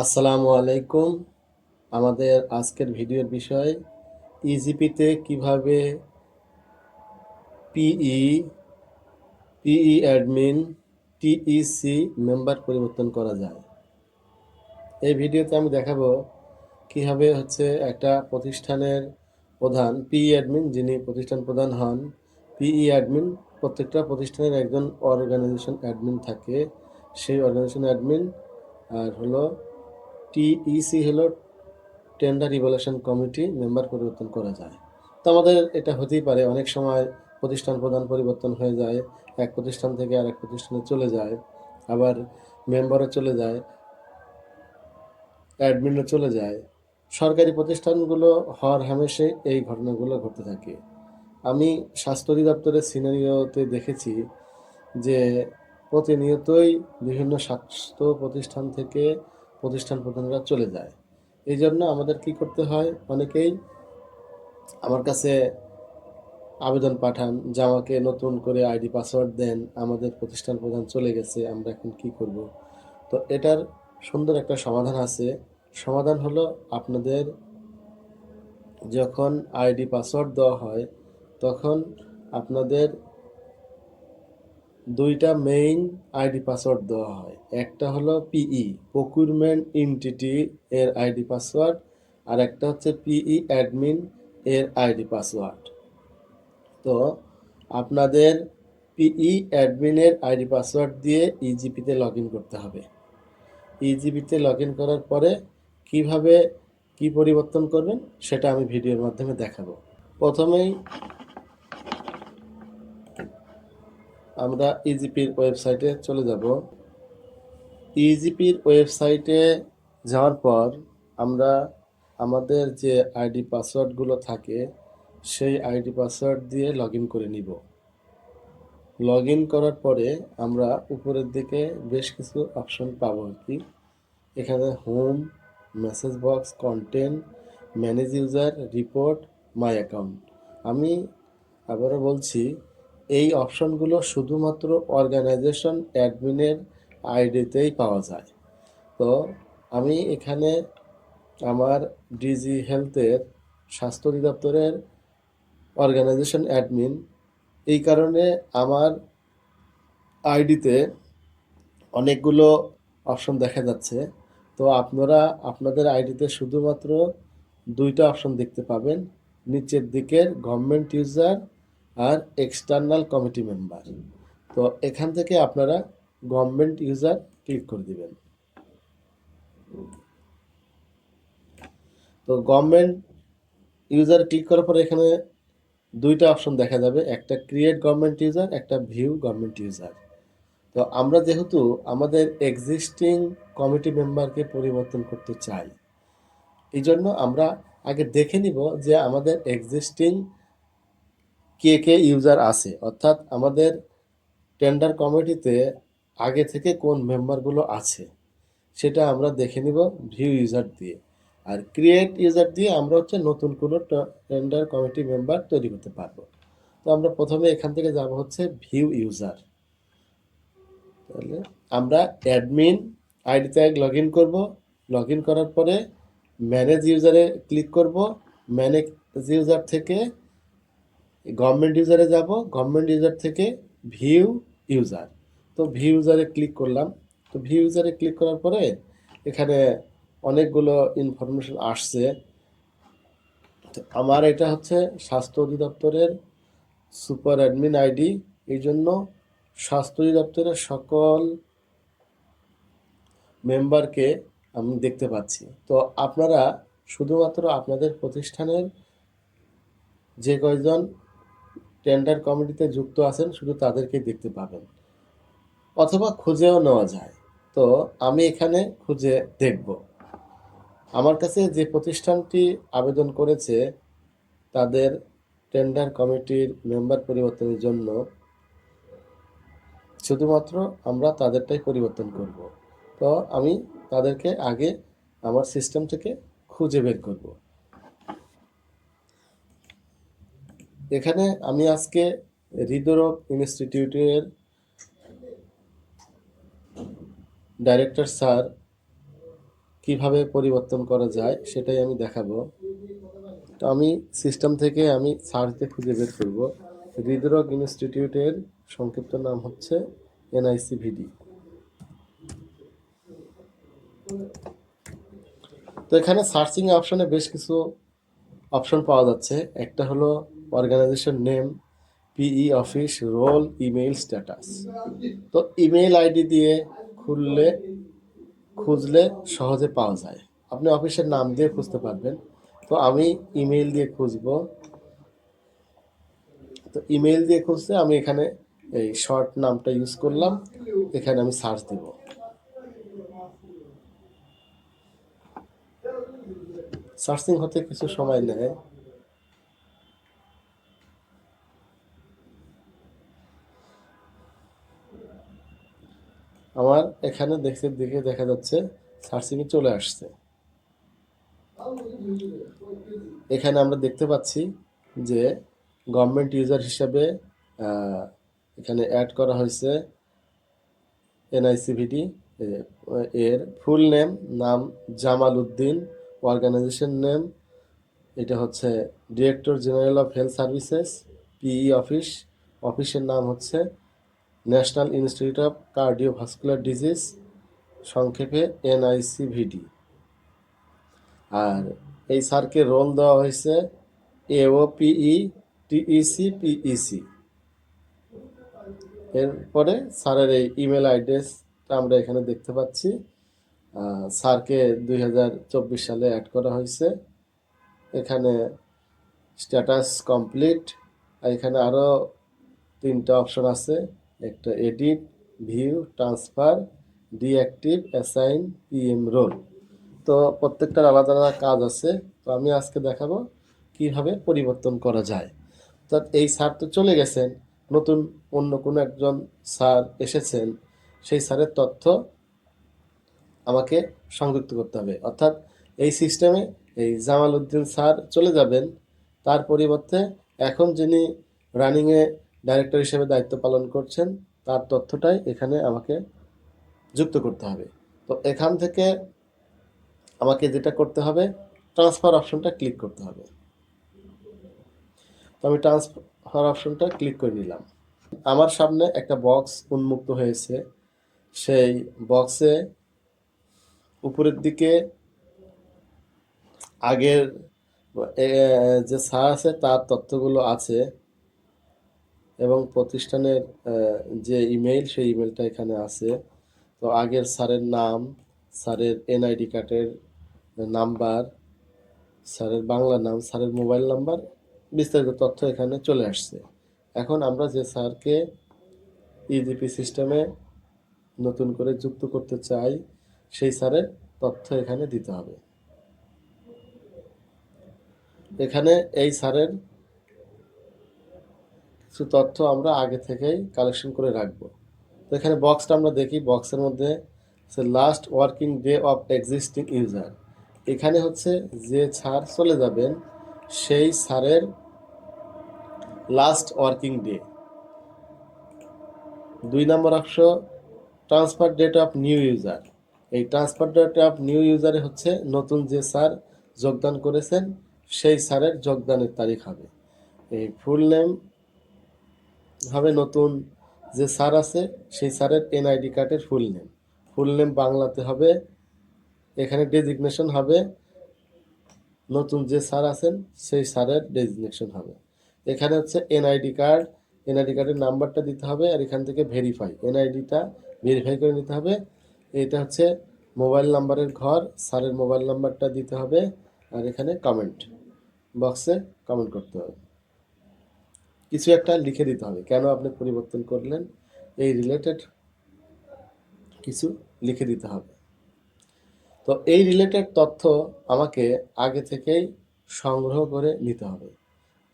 আসসালামু আলাইকুম। আমাদের আজকের ভিডিওর বিষয় ইজিপিতে কীভাবে P E P E admin T E C member পরিবর্তন করা যায়। এই ভিডিওতে আমি দেখাবো কীভাবে হচ্ছে একটা প্রতিষ্ঠানের প্রধান পিই অ্যাডমিন যিনি প্রতিষ্ঠান প্রধান হন পিই অ্যাডমিন প্রত্যেকটা প্রতিষ্ঠানের একজন অর্গানাইজেশন অ্যাডমিন থাকে। সেই অর্গানাইজেশন অ্যাডমিন আর হলো টিইসি হলো টেন্ডার ইভ্যালুয়েশন কমিটি মেম্বার পরিবর্তন করা যায়। তো আমাদের এটা হতেই পারে, অনেক সময় প্রতিষ্ঠান প্রধান পরিবর্তন হয়ে যায়, এক প্রতিষ্ঠান থেকে আরেক প্রতিষ্ঠানে চলে যায়, আবার মেম্বারও চলে যায় অ্যাডমিনও চলে যায়। সরকারি প্রতিষ্ঠানগুলো হর হামেশে এই ঘটনাগুলো ঘটতে থাকে। আমি স্বাস্থ্য অধিদপ্তরের সিনারিওতে দেখেছি যে প্রতিনিয়তই বিভিন্ন স্বাস্থ্য প্রতিষ্ঠান থেকে প্রতিষ্ঠান প্রধানরা চলে যায়। এই জন্য আমাদের কি করতে হয়? অনেকেই আমার কাছে আবেদন পাঠান, যে আমাকে নতুন করে আইডি পাসওয়ার্ড দেন, আমাদের প্রতিষ্ঠান প্রধান চলে গেছে, আমরা এখন কি করব? তো এটার সুন্দর একটা সমাধান আছে। সমাধান হলো আপনাদের যখন আইডি পাসওয়ার্ড দেওয়া হয়, তখন আপনাদের দুইটা মেইন আইডি পাসওয়ার্ড দেওয়া হয়। একটা হলো পিই প্রকিউরমেন্ট এন্টিটি এর আইডি পাসওয়ার্ড আর একটা হচ্ছে পিই অ্যাডমিন এর আইডি পাসওয়ার্ড তো আপনাদের পিই অ্যাডমিনের আইডি পাসওয়ার্ড দিয়ে ইজিপিতে লগ ইন করতে হবে। ইজিপিতে লগ ইন করার পরে কীভাবে কি পরিবর্তন করবেন সেটা আমি ভিডিওর মাধ্যমে দেখাবো। প্রথমেই আমরা ইজিপির ওয়েবসাইটে চলে যাব। ইজিপির ওয়েবসাইটে যাওয়ার পর আমরা আমাদের যে আইডি পাসওয়ার্ডগুলো থাকে, সেই আইডি পাসওয়ার্ড দিয়ে লগ করে নিব। লগ করার পরে আমরা উপরের দিকে বেশ কিছু অপশন পাবো আর কি। এখানে home message box content manage user report my account আমি আবারও বলছি এই অপশনগুলো শুধুমাত্র অর্গানাইজেশন অ্যাডমিনের আইডিতেই পাওয়া যায়। তো আমি এখানে আমার ডিজি হেলথের স্বাস্থ্য অধিদপ্তরের অর্গানাইজেশন অ্যাডমিন এই কারণে আমার আইডিতে অনেকগুলো অপশন দেখা যাচ্ছে। তো আপনারা আপনাদের আইডিতে শুধুমাত্র দুইটা অপশন দেখতে পাবেন। নিচের দিকের গভর্নমেন্ট ইউজার আর এক্সটার্নাল কমিটি মেম্বার তো এখান থেকে আপনারা গভর্নমেন্ট ইউজার ক্লিক করে দিবেন। তো গভর্নমেন্ট ইউজার ক্লিক করার পরে এখানে দুইটা অপশন দেখা যাবে। একটা ক্রিয়েট গভর্নমেন্ট ইউজার একটা ভিউ গভর্নমেন্ট ইউজার তো আমরা যেহেতু আমাদের এক্সিস্টিং কমিটি মেম্বারকে পরিবর্তন করতে চাই এই জন্য আমরা আগে দেখে নিব যে আমাদের এক্সিস্টিং কে কে ইউজার আছে? অর্থাৎ আমাদের টেন্ডার কমিটিতে আগে থেকে কোন মেম্বারগুলো আছে, সেটা আমরা দেখে নিব ভিউ ইউজার দিয়ে। আর ক্রিয়েট ইউজার দিয়ে আমরা হচ্ছে নতুন কোনো টেন্ডার কমিটি মেম্বার তৈরি করতে পারব। তো আমরা প্রথমে এখান থেকে যাব হচ্ছে ভিউ ইউজার তাহলে আমরা অ্যাডমিন আইডিতে লগ ইন করব। লগ ইন করার পরে ম্যানেজ ইউজারে ক্লিক করব। ম্যানেজ ইউজার থেকে গভর্নমেন্ট ইউজারে যাব গভর্নমেন্ট ইউজার থেকে ভিউ ইউজার তো ভিউ ইউজারে ক্লিক করলাম। তো ভিউ ইউজারে ক্লিক করার পরে এখানে অনেকগুলো ইনফরমেশন আসছে। আমার এটা হচ্ছে স্বাস্থ্য অধিদপ্তরের সুপার অ্যাডমিন আইডি এই জন্য স্বাস্থ্য অধিদপ্তরের সকল মেম্বারকে আমি দেখতে পাচ্ছি। তো আপনারা শুধুমাত্র আপনাদের প্রতিষ্ঠানের যে কয়জন টেন্ডার কমিটিতে যুক্ত আছেন, শুধু তাদেরকেই দেখতে পাবেন। অথবা খুঁজেও নেওয়া যায়। তো আমি এখানে খুঁজে দেখব। আমার কাছে যে প্রতিষ্ঠানটি আবেদন করেছে, তাদের টেন্ডার কমিটির মেম্বার পরিবর্তনের জন্য শুধুমাত্র আমরা তাদেরটাই পরিবর্তন করব। তো আমি তাদেরকে আগে আমার সিস্টেম থেকে খুঁজে বের করব। এখানে আমি আজকে হৃদরোগ ইনস্টিটিউটের ডাইরেক্টর স্যার কীভাবে পরিবর্তন করা যায় সেটাই আমি দেখাবো। তো আমি সিস্টেম থেকে আমি সার্চে খুঁজে বের করব। হৃদরোগ ইনস্টিটিউটের সংক্ষিপ্ত নাম হচ্ছে এনআইসিভিডি। তো এখানে সার্চিং অপশনে বেশ কিছু অপশন পাওয়া যাচ্ছে। একটা হলো organisation name PE office role email status তো ইমেইল আইডি দিয়ে খুললে, খুঁজলে সহজে পাওয়া যায়। আপনি অফিসের নাম দিয়ে খুঁজতে পারবেন। তো আমি ইমেইল দিয়ে খুঁজব। তো ইমেইল দিয়ে খুঁজতে আমি এখানে এই শর্ট নামটা ইউজ করলাম। এখানে আমি সার্চ দেব। সার্চিং হতে কিছু সময় নেয়। আমার এখানে দেখতে দিকে দেখা যাচ্ছে সার্চিংয়ে চলে আসছে। এখানে আমরা দেখতে পাচ্ছি যে গভর্নমেন্ট ইউজার হিসাবে এখানে অ্যাড করা হয়েছে এনআইসিভিডি এর ফুল নেম নাম জামাল উদ্দিন অর্গানাইজেশন নেম এটা হচ্ছে director general of health services PE office অফিসের নাম হচ্ছে national institute of cardiovascular disease, সংক্ষেপে N I C V D. আর এই স্যারকে রোল দেওয়া হয়েছে এওপিই টিইসি পিইসি এরপরে স্যারের এই ইমেল অ্যাড্রেসটা আমরা এখানে দেখতে পাচ্ছি। স্যারকে দুই হাজার চব্বিশ সালে অ্যাড করা হয়েছে। এখানে স্ট্যাটাস কমপ্লিট। এখানে আরও তিনটা অপশন আছে। একটা edit view transfer deactive assign PM role তো প্রত্যেকটার আলাদা আলাদা কাজ আছে। তো আমি আজকে দেখাবো কীভাবে পরিবর্তন করা যায়। তো এই স্যার তো চলে গেছেন। নতুন অন্য কোনো একজন স্যার এসেছেন। সেই স্যারের তথ্য আমাকে সংযুক্ত করতে হবে। অর্থাৎ এই সিস্টেমে এই জামাল উদ্দিন স্যার চলে যাবেন। তার পরিবর্তে এখন যিনি রানিংয়ে ডাইরেক্টর হিসেবে দায়িত্ব পালন করছেন, তার তথ্যটাই এখানে আমাকে যুক্ত করতে হবে। তো এখান থেকে আমাকে যেটা করতে হবে ট্রান্সফার অপশনটা ক্লিক করতে হবে। তো আমি ট্রান্সফার অপশনটা ক্লিক করে নিলাম। আমার সামনে একটা বক্স উন্মুক্ত হয়েছে। সেই বক্সে উপরের দিকে আগের যে স্যার আছে, তার তথ্যগুলো আছে। এবং প্রতিষ্ঠানের যে ইমেইল সেই ইমেলটা এখানে আছে। তো আগের স্যারের নাম, স্যারের এনআইডি কার্ডের নাম্বার, স্যারের বাংলা নাম, স্যারের মোবাইল নাম্বার বিস্তারিত তথ্য এখানে চলে আসছে। এখন আমরা যে স্যারকে ইজিপি সিস্টেমে নতুন করে যুক্ত করতে চাই, সেই স্যারের তথ্য এখানে দিতে হবে। এখানে এই স্যারের কিছু তথ্য আমরা আগে থেকেই কালেকশন করে রাখব। তো এখানে বক্সটা আমরা দেখি বক্সের মধ্যে সে last working day of existing user এখানে হচ্ছে যে স্যার চলে যাবেন, সেই স্যারের লাস্ট ওয়ার্কিং ডে দুই নম্বর অংশ transfer date of new user এই ট্রান্সফার ডেট অফ নিউ ইউজারে হচ্ছে নতুন যে স্যার যোগদান করেছেন, সেই স্যারের যোগদানের তারিখ হবে। এই ফুল নেম হবে নতুন যে স্যার আছে, সেই স্যারের এনআইডি কার্ডের ফুল নেম ফুল নেম বাংলাতে হবে, এখানে ডেজিগনেশন হবে, নতুন যে স্যার আছেন, সেই স্যারের ডেজিগনেশন হবে। এখানে হচ্ছে এনআইডি কার্ড এনআইডি কার্ডের নাম্বারটা দিতে হবে আর এখান থেকে ভেরিফাই এনআইডিটা ভেরিফাই করে নিতে হবে। এটা হচ্ছে মোবাইল নাম্বারের ঘর, স্যারের মোবাইল নাম্বারটা দিতে হবে আর এখানে কমেন্ট বক্সে কমেন্ট করতে হবে। কিছু একটা লিখে দিতে হবে। কেন আপনি পরিবর্তন করলেন? এই রিলেটেড কিছু লিখে দিতে হবে। তো এই রিলেটেড তথ্য আমাকে আগে থেকেই সংগ্রহ করে নিতে হবে।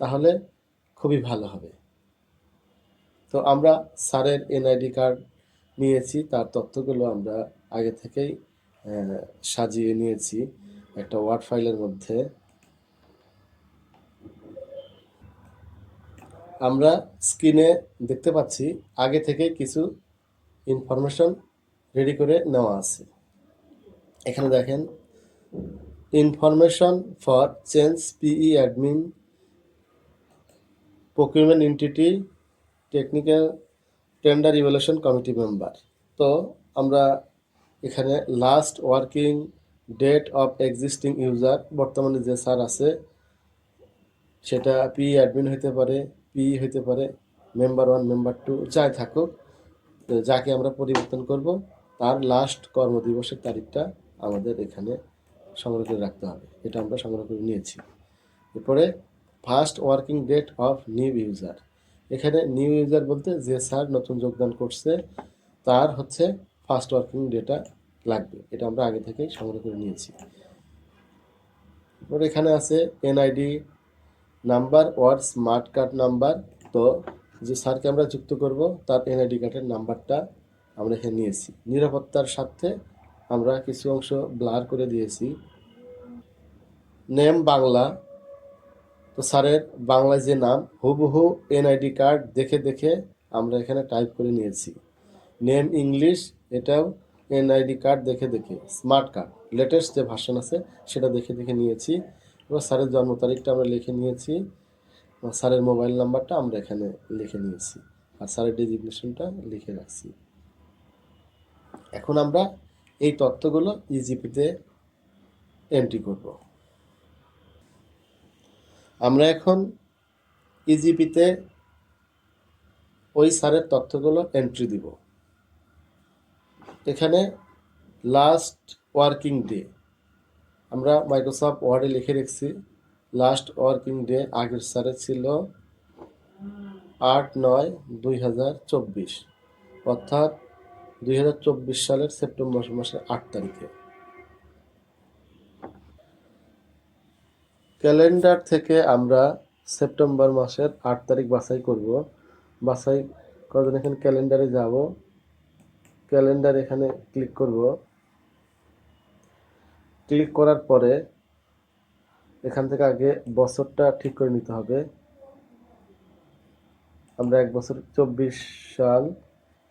তাহলে খুবই ভালো হবে। তো আমরা স্যারের এনআইডি কার্ড নিয়েছি, তার তথ্যগুলো আমরা আগে থেকেই সাজিয়ে নিয়েছি। একটা ওয়ার্ড ফাইলের মধ্যে। আমরা স্ক্রিনে দেখতে পাচ্ছি আগে থেকে কিছু ইনফরমেশন রেডি করে নেওয়া আছে। এখানে দেখেন information for change PE admin procurement entity technical tender evaluation committee member তো আমরা এখানে last working date of existing user বর্তমানে যে স্যার আছে, সেটা পি অ্যাডমিন হতে পারে। পি হতে পারে মেম্বার ওয়ান মেম্বার টু যাই থাকুক, যাকে আমরা পরিবর্তন করব, তার লাস্ট কর্মদিবসের তারিখটা আমাদের এখানে সংগ্রহ করে রাখতে হবে। এটা আমরা সংগ্রহ করে নিয়েছি। এরপরে first working date of new user এখানে নিউ ইউজার বলতে যে স্যার নতুন যোগদান করছে, তার হচ্ছে ফার্স্ট ওয়ার্কিং ডেটা লাগবে। এটা আমরা আগে থেকেই সংগ্রহ করে নিয়েছি। এরপর এখানে আছে NID number or smart card number. তো যে স্যারকে আমরা যুক্ত করব, তার এনআইডি কার্ডের নাম্বারটা আমরা এখানে নিয়েছি। নিরাপত্তার স্বার্থে আমরা কিছু অংশ ব্লার করে দিয়েছি। নেম বাংলা। তো স্যারের বাংলায় যে নাম, হুবহু এনআইডি কার্ড দেখে দেখে আমরা এখানে টাইপ করে নিয়েছি। নেম ইংলিশ, এটাও এনআইডি কার্ড দেখে দেখে। স্মার্ট কার্ড, লেটেস্ট যে ভার্সন আছে, সেটা দেখে দেখে নিয়েছি। এবার স্যারের জন্ম তারিখটা আমরা লিখে নিয়েছি। স্যারের মোবাইল নাম্বারটা আমরা এখানে লিখে নিয়েছি। আর স্যারের ডেজিগনেশনটা লিখে রাখছি। এখন আমরা এই তথ্যগুলো ইজিপিতে এন্ট্রি করব। আমরা এখন ইজিপিতে ওই স্যারের তথ্যগুলো এন্ট্রি দিব। এখানে লাস্ট ওয়ার্কিং ডে। আমরা মাইক্রোসফট ওয়ার্ডে লিখে রেখেছি লাস্ট ওয়ার্কিং ডে আগের সারে ছিল আট নয় দুই হাজার চব্বিশ, অর্থাৎ দুই হাজার চব্বিশ সালের সেপ্টেম্বর মাসের আট তারিখে। ক্যালেন্ডার থেকে আমরা সেপ্টেম্বর মাসের আট তারিখ বাছাই করব। বাছাই করার জন্য এখানে ক্যালেন্ডারে যাব। ক্যালেন্ডার এখানে ক্লিক করব। ক্লিক করার পরে এখান থেকে আগে বছরটা ঠিক করে নিতে হবে। আমরা এক বছর চব্বিশ সাল,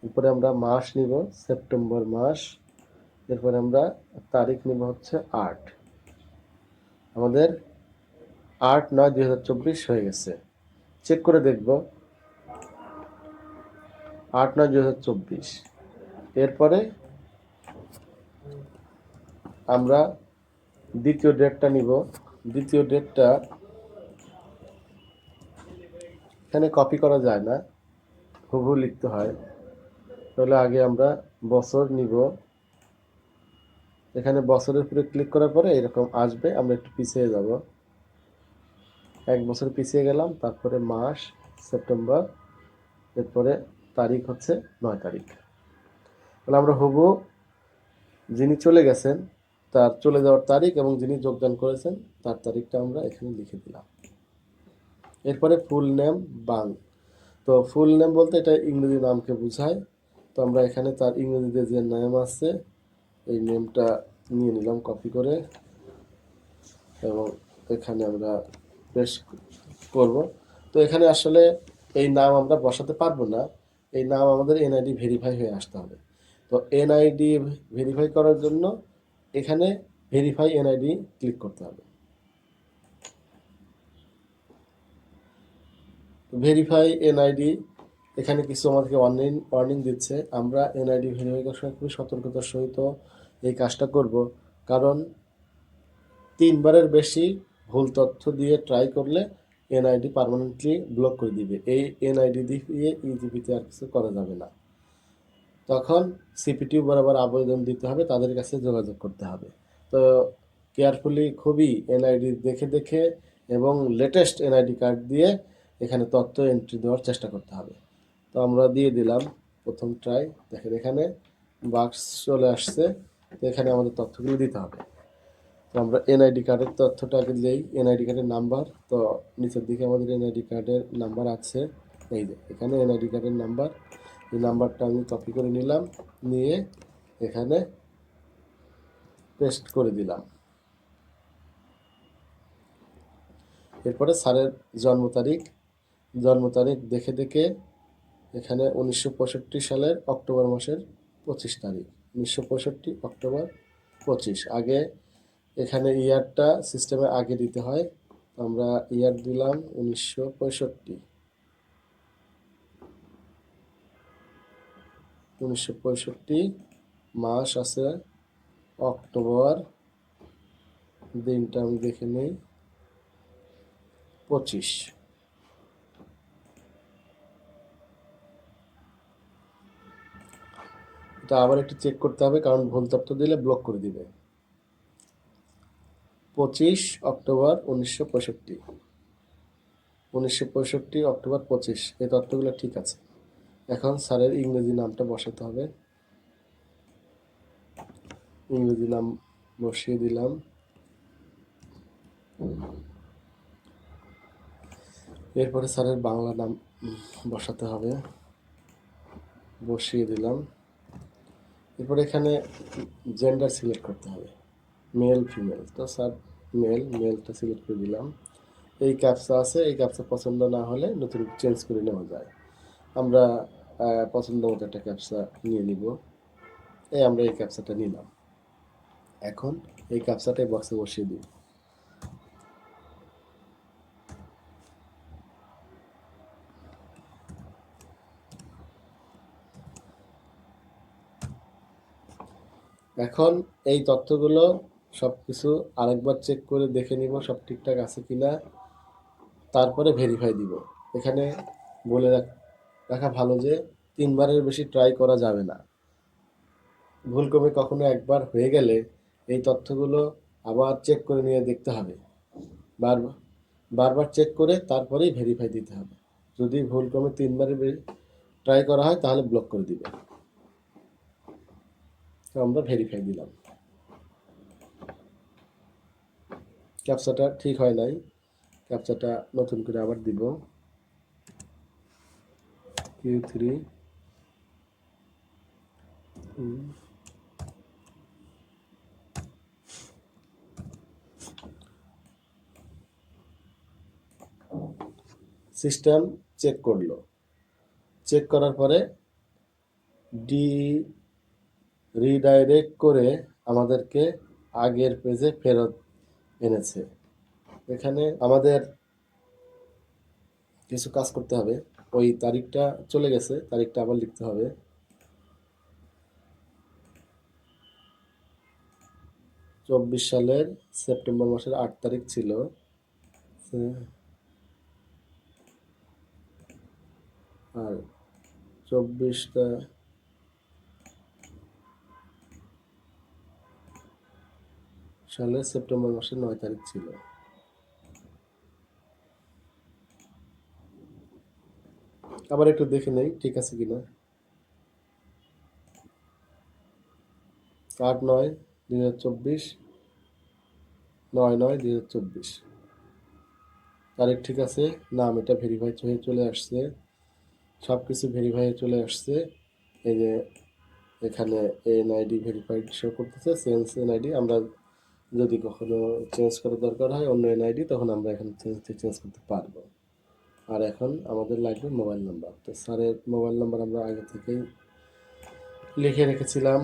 এরপরে আমরা মাস নিব, সেপ্টেম্বর মাস, এরপরে আমরা তারিখ নিব হচ্ছে আট। আমাদের আট নয় দুই হয়ে গেছে। চেক করে দেখব। আট নয় দুই এরপরে আমরা দ্বিতীয় ডেটটা নিব। দ্বিতীয় ডেটটা এখানে কপি করা যায় না, হুবহু লিখতে হয়। তাহলে আগে আমরা বছর নিব। এখানে বছরের উপরে ক্লিক করার পরে এরকম আসবে, আমরা একটু পিছিয়ে যাব। এক বছর পিছিয়ে গেলাম, তারপরে মাস, সেপ্টেম্বর, এরপরে তারিখ হচ্ছে নয় তারিখ। তাহলে আমরা হবু যিনি চলে গেছেন তার চলে যাওয়ার তারিখ এবং যিনি যোগদান করেছেন, তার তারিখটা আমরা এখানে লিখে দিলাম। এরপরে ফুল নেম বাং। তো ফুল নেম বলতে এটা ইংরেজি নামকে বোঝায়। তো আমরা এখানে তার ইংরেজিতে যে নেম আছে, এই নেমটা নিয়ে নিলাম কপি করে। এবং এখানে আমরা পেশ করব। তো এখানে আসলে এই নাম আমরা বসাতে পারব না। এই নাম আমাদের এনআইডি ভেরিফাই হয়ে আসতে হবে। তো এনআইডি ভেরিফাই করার জন্য এখানে ভেরিফাই এনআইডি ক্লিক করতে হবে। ভেরিফাই এনআইডি এখানে কিছু আমাদেরকে ওয়ার্নিং ওয়ার্নিং দিচ্ছে। আমরা এনআইডি সময় খুবই সতর্কতার সহিত এই কাজটা করব। কারণ তিনবারের বেশি ভুল তথ্য দিয়ে ট্রাই করলে এনআইডি পার্মানেন্টলি ব্লক করে দিবে। এই এনআইডি দিয়ে ইজিপিতে আর কিছু করা যাবে না। তখন সিপিটিউ বরাবর আবেদন দিতে হবে, তাদের কাছে যোগাযোগ করতে হবে। তো কেয়ারফুলি খুবই এনআইডি দেখে দেখে এবং লেটেস্ট এনআইডি কার্ড দিয়ে এখানে তথ্য এন্ট্রি দেওয়ার চেষ্টা করতে হবে। তো আমরা দিয়ে দিলাম প্রথম ট্রাই দেখেন এখানে বাক্স চলে আসছে, তো এখানে আমাদের তথ্যগুলো দিতে হবে। তো আমরা এনআইডি কার্ডের তথ্যটা আগে দিই এনআইডি কার্ডের নাম্বার তো নিচের দিকে আমাদের এনআইডি কার্ডের নাম্বার আছে। এই যে, এখানে এনআইডি কার্ডের নাম্বার এই নাম্বারটা আমি কপি করে নিলাম, নিয়ে এখানে পেস্ট করে দিলাম। এরপরে স্যারের জন্ম তারিখ জন্ম তারিখ দেখে দেখে এখানে উনিশশো পঁয়ষট্টি সালের অক্টোবর মাসের পঁচিশ তারিখ, উনিশশো পঁয়ষট্টি অক্টোবর পঁচিশ। আগে এখানে ইয়ারটা সিস্টেমে আগে দিতে হয়, আমরা ইয়ার দিলাম উনিশশো পঁয়ষট্টি। উনিশশো পঁয়ষট্টি মাস আছে অক্টোবর। দিনটা আমি দেখে নিই। পঁচিশ। এটা আবার একটু চেক করতে হবে, কারণ ভুল তথ্য দিলে ব্লক করে দিবে। পঁচিশ অক্টোবর উনিশশো পঁয়ষট্টি। উনিশশো পঁয়ষট্টি অক্টোবর পঁচিশ, এই তথ্যগুলো ঠিক আছে। এখন স্যারের ইংরেজি নামটা বসাতে হবে। ইংরেজি নাম বসিয়ে দিলাম। এরপরে স্যারের বাংলা নাম বসাতে হবে। বসিয়ে দিলাম। এরপরে এখানে জেন্ডার সিলেক্ট করতে হবে। মেল ফিমেল তো স্যার মেল মেলটা সিলেক্ট করে দিলাম। এই ক্যাপসা আছে, এই ক্যাপসা পছন্দ না হলে নতুন চেঞ্জ করে নেওয়া যায়। আমরা পছন্দ মতো একটা ক্যাপসা নিয়ে নিব। এই আমরা এই ক্যাপসাটা নিলাম। এখন এই ক্যাপসাটাই বক্সে বসিয়ে দিই। এখন এই তথ্যগুলো সব কিছু আরেকবার চেক করে দেখে নিব সব ঠিকঠাক আছে কিনা। তারপরে ভেরিফাই দিব। এখানে বলে রাখ- রাখা ভালো যে তিনবারের বেশি ট্রাই করা যাবে না। ভুল ক্রমে কখনো একবার হয়ে গেলে এই তথ্যগুলো আবার চেক করে নিয়ে দেখতে হবে। বারবার বারবার চেক করে তারপরেই ভেরিফাই দিতে হবে। যদি ভুল ক্রমে তিনবারের ট্রাই করা হয়, তাহলে ব্লক করে দিবে আমরা ভেরিফাই দিলাম। ক্যাপচাটা ঠিক হয় নাই। ক্যাপচাটা নতুন করে আবার দিব। কিউ থ্রি সিস্টেম চেক করল। চেক করার পরে ডি রিডাইরেক্ট করে আমাদেরকে আগের পেজে ফেরত এনেছে। এখানে আমাদের কিছু কাজ করতে হবে। ওই তারিখটা চলে গেছে, তারিখটা আবার লিখতে হবে। চব্বিশ সালের সেপ্টেম্বর মাসের আট তারিখ ছিল। আর চব্বিশটা সালের সেপ্টেম্বর মাসের নয় তারিখ ছিল। আবার একটু দেখে নেই, ঠিক আছে কিনা। আট নয়, দুই হাজার চব্বিশ। নয় নয়, দুই হাজার চব্বিশ। তারিখ ঠিক আছে, নাম এটা ভেরিফাই হয়ে চলে আসছে। সব কিছু ভেরিফাই হয়ে চলে আসছে। এই যে এখানে এন এনআইডি ভেরিফাইড শো করতেছে চেঞ্জ এনআইডি আমরা যদি কখনো চেঞ্জ করার দরকার হয়, অন্য এন এনআইডি তখন আমরা এখান থেকে চেঞ্জ করতে পারব। আর এখন আমাদের লাগবে মোবাইল নাম্বার। তো স্যারের মোবাইল নাম্বার আমরা আগে থেকেই লিখে রেখেছিলাম।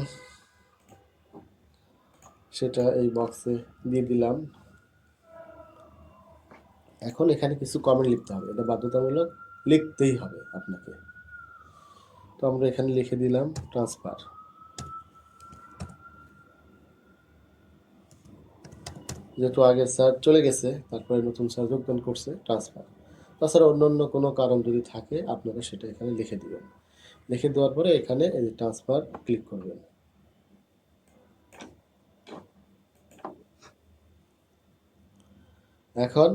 সেটা এই বক্সে দিয়ে দিলাম। এখন এখানে কিছু কমেন্ট লিখতে হবে। এটা বাধ্যতামূলক লিখতেই হবে আপনাকে। তো আমরা এখানে লিখে দিলাম ট্রান্সফার যেহেতু আগের স্যার চলে গেছে, তারপরে নতুন স্যার যোগদান করছে ট্রান্সফার তাছাড়া অন্য অন্য কোনো কারণ যদি থাকে, আপনারা সেটা এখানে লিখে দিবেন। লিখে দেওয়ার পরে এখানে এই ট্রান্সফার ক্লিক করবেন। এখন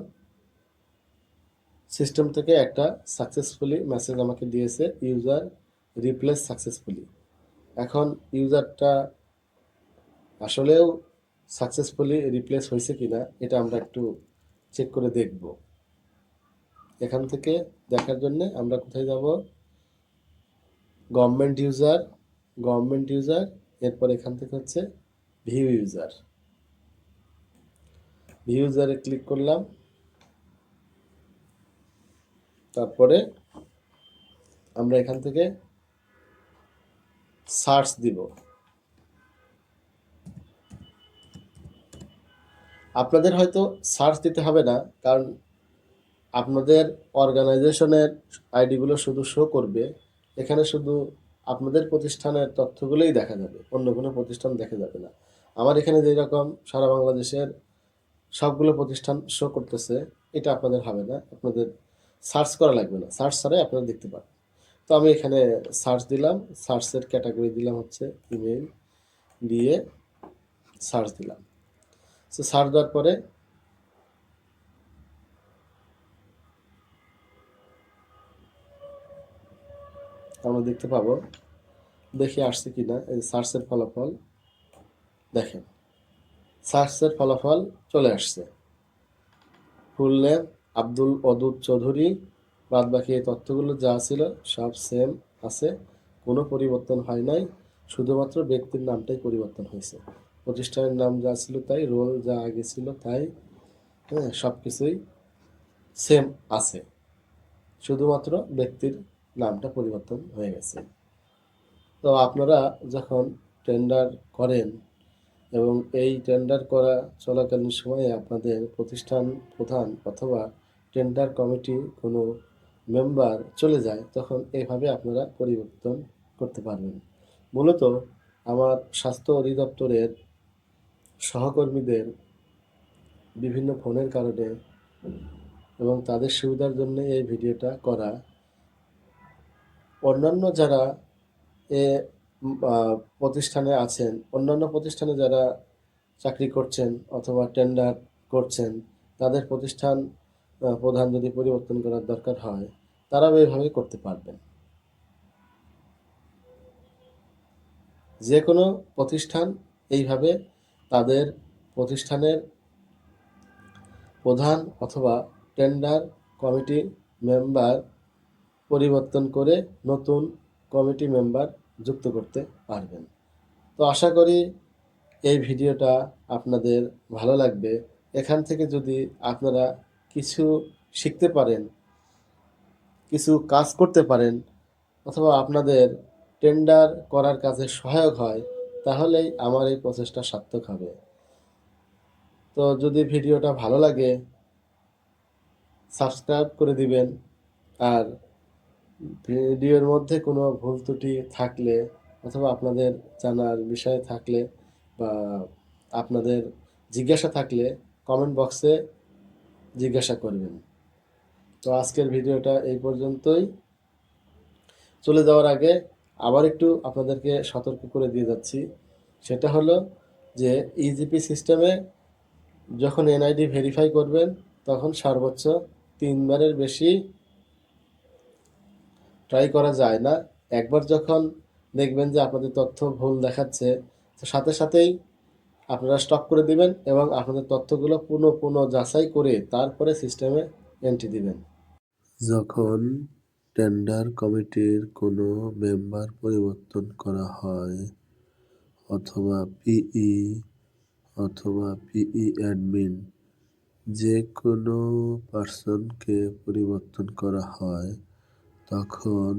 সিস্টেম থেকে একটা সাকসেসফুলি মেসেজ আমাকে দিয়েছে ইউজার রিপ্লেস সাকসেসফুলি এখন ইউজারটা আসলেও সাকসেসফুলি রিপ্লেস হয়েছে কিনা, এটা আমরা একটু চেক করে দেখব। এখান থেকে দেখার জন্য আমরা কোথায় যাব? গভর্নমেন্ট ইউজার গভর্নমেন্ট ইউজার এরপর এখান থেকে হচ্ছে ভিউ ইউজার ভিউ ইউজারে ক্লিক করলাম। তারপরে আমরা এখান থেকে সার্চ দিব। আপনাদের হয়তো সার্চ দিতে হবে না, কারণ আপনাদের অর্গানাইজেশনের আইডিগুলো শুধু শো করবে, এখানে শুধু আপনাদের প্রতিষ্ঠানের তথ্যগুলোই দেখা যাবে, অন্য কোনো প্রতিষ্ঠান দেখা যাবে না। আমার এখানে যেই রকম সারা বাংলাদেশের সবগুলো প্রতিষ্ঠান শো করতেছে, এটা আপনাদের হবে না, আপনাদের সার্চ করা লাগবে না। সার্চ ছাড়াই আপনারা দেখতে পাবেন তো আমি এখানে সার্চ দিলাম সার্চের ক্যাটাগরি দিলাম হচ্ছে ইমেল দিয়ে সার্চ দিলাম। সো সার্চ দেওয়ার পরে আমরা দেখতে পাবো। দেখি আসছে কি না এই সার্চের ফলাফল। দেখেন, সার্চের ফলাফল চলে আসছে। Full name Abdul Adud Chowdhury. বাদ বাকি এই তথ্যগুলো যা ছিল সব সেম আছে, কোনো পরিবর্তন হয় নাই, শুধুমাত্র ব্যক্তির নামটাই পরিবর্তন হয়েছে। প্রতিষ্ঠানের নাম যা ছিল তাই রোল যা আগে ছিল তাই হ্যাঁ সব কিছুই সেম আছে। শুধুমাত্র ব্যক্তির নামটা পরিবর্তন হয়ে গেছে। তো আপনারা যখন টেন্ডার করেন এবং এই টেন্ডার করা চলাকালীন সময়ে আপনাদের প্রতিষ্ঠান প্রধান অথবা টেন্ডার কমিটি কোনো মেম্বার চলে যায়, তখন এইভাবে আপনারা পরিবর্তন করতে পারবেন। মূলত আমার স্বাস্থ্য অধিদপ্তরের সহকর্মীদের বিভিন্ন ফোনের কারণে এবং তাদের সুবিধার জন্য এই ভিডিওটা করা অন্যান্য যারা এ প্রতিষ্ঠানে আছেন, অন্যান্য প্রতিষ্ঠানে যারা চাকরি করছেন অথবা টেন্ডার করছেন, তাদের প্রতিষ্ঠান প্রধান যদি পরিবর্তন করার দরকার হয়, তারাও এইভাবে করতে পারবেন। যে কোনো প্রতিষ্ঠান এইভাবে তাদের প্রতিষ্ঠানের প্রধান অথবা টেন্ডার কমিটি মেম্বার পরিবর্তন করে নতুন কমিটি মেম্বার যুক্ত করতে পারবেন। তো আশা করি এই ভিডিওটা আপনাদের ভালো লাগবে। এখান থেকে যদি আপনারা কিছু শিখতে পারেন, কিছু কাজ করতে পারেন, অথবা আপনাদের টেন্ডার করার কাজে সহায়ক হয়, তাহলেই আমার এই প্রচেষ্টা সার্থক হবে। তো যদি ভিডিওটা ভালো লাগে, সাবস্ক্রাইব করে দিবেন, আর ভিডিওর মধ্যে কোনো ভুল ত্রুটি থাকলে অথবা আপনাদের জানার বিষয় থাকলে বা আপনাদের জিজ্ঞাসা থাকলে কমেন্ট বক্সে জিজ্ঞাসা করবেন। তো আজকের ভিডিওটা এই পর্যন্তই। চলে যাওয়ার আগে আবার একটু আপনাদেরকে সতর্ক করে দিয়ে যাচ্ছি। সেটা হলো যে ইজিপি সিস্টেমে যখন এনআইডি ভেরিফাই করবেন, তখন সর্বোচ্চ তিনবারের বেশি ট্রাই করা যায় না। একবার যখন দেখবেন যে আপনাদের তথ্য ভুল দেখাচ্ছে, তো সাথে সাথেই আপনারা স্টপ করে দিবেন এবং আপনাদের তথ্যগুলো পুনঃ পুনঃ যাচাই করে তারপরে সিস্টেমে এন্ট্রি দিবেন। যখন টেন্ডার কমিটির কোনো মেম্বার পরিবর্তন করা হয়, অথবা পিই অথবা পিই অ্যাডমিন যে কোনো পার্সনকে পরিবর্তন করা হয় তখন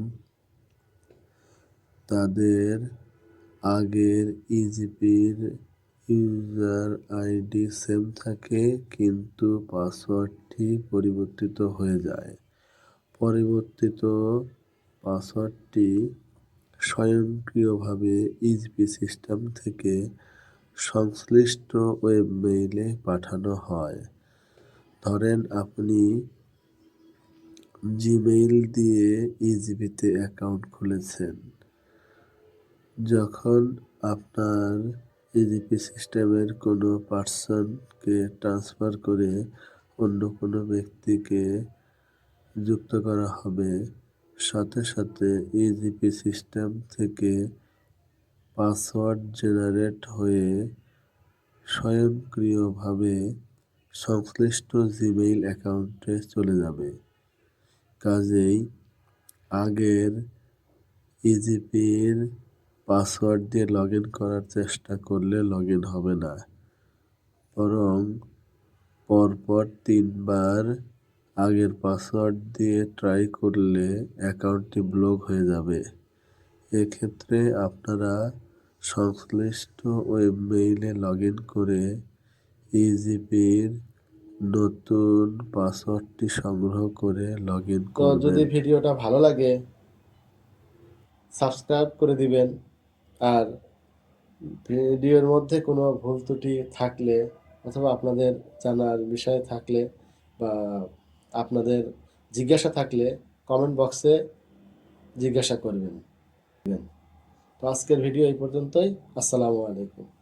তাদের আগের ইজিপির ইউজার আইডি সেম থাকে, কিন্তু পাসওয়ার্ডটি পরিবর্তিত হয়ে যায়। পরিবর্তিত পাসওয়ার্ডটি স্বয়ংক্রিয়ভাবে ইজিপি সিস্টেম থেকে সংশ্লিষ্ট ওয়েব মেইলে পাঠানো হয়। ধরেন আপনি জিমেইল দিয়ে ইজিবিতে অ্যাকাউন্ট খুলেছেন। যখন আপনার ইজিপি সিস্টেমের কোনো পার্সনকে ট্রান্সফার করে অন্য কোনো ব্যক্তিকে যুক্ত করা হবে, সাথে সাথে ইজিপি সিস্টেম থেকে পাসওয়ার্ড জেনারেট হয়ে স্বয়ংক্রিয়ভাবে সংশ্লিষ্ট জিমেইল অ্যাকাউন্টে চলে যাবে। কাজেই আগের ইজিপির পাসওয়ার্ড দিয়ে লগ ইন করার চেষ্টা করলে লগ ইন হবে না। বরং পরপর তিনবার আগের পাসওয়ার্ড দিয়ে ট্রাই করলে অ্যাকাউন্টটি ব্লক হয়ে যাবে। এক্ষেত্রে আপনারা সংশ্লিষ্ট ওয়েব মেইলে লগ ইন করে ইজিপির নতুন পাসওয়ার্ডটি সংগ্রহ করে লগ ইন তো যদি ভিডিওটা ভালো লাগে সাবস্ক্রাইব করে দিবেন। আর ভিডিওর মধ্যে কোনো ভুল ত্রুটি থাকলে অথবা আপনাদের জানার বিষয় থাকলে বা আপনাদের জিজ্ঞাসা থাকলে কমেন্ট বক্সে জিজ্ঞাসা করবেন। তো আজকের ভিডিও এই পর্যন্তই। আসসালামু আলাইকুম।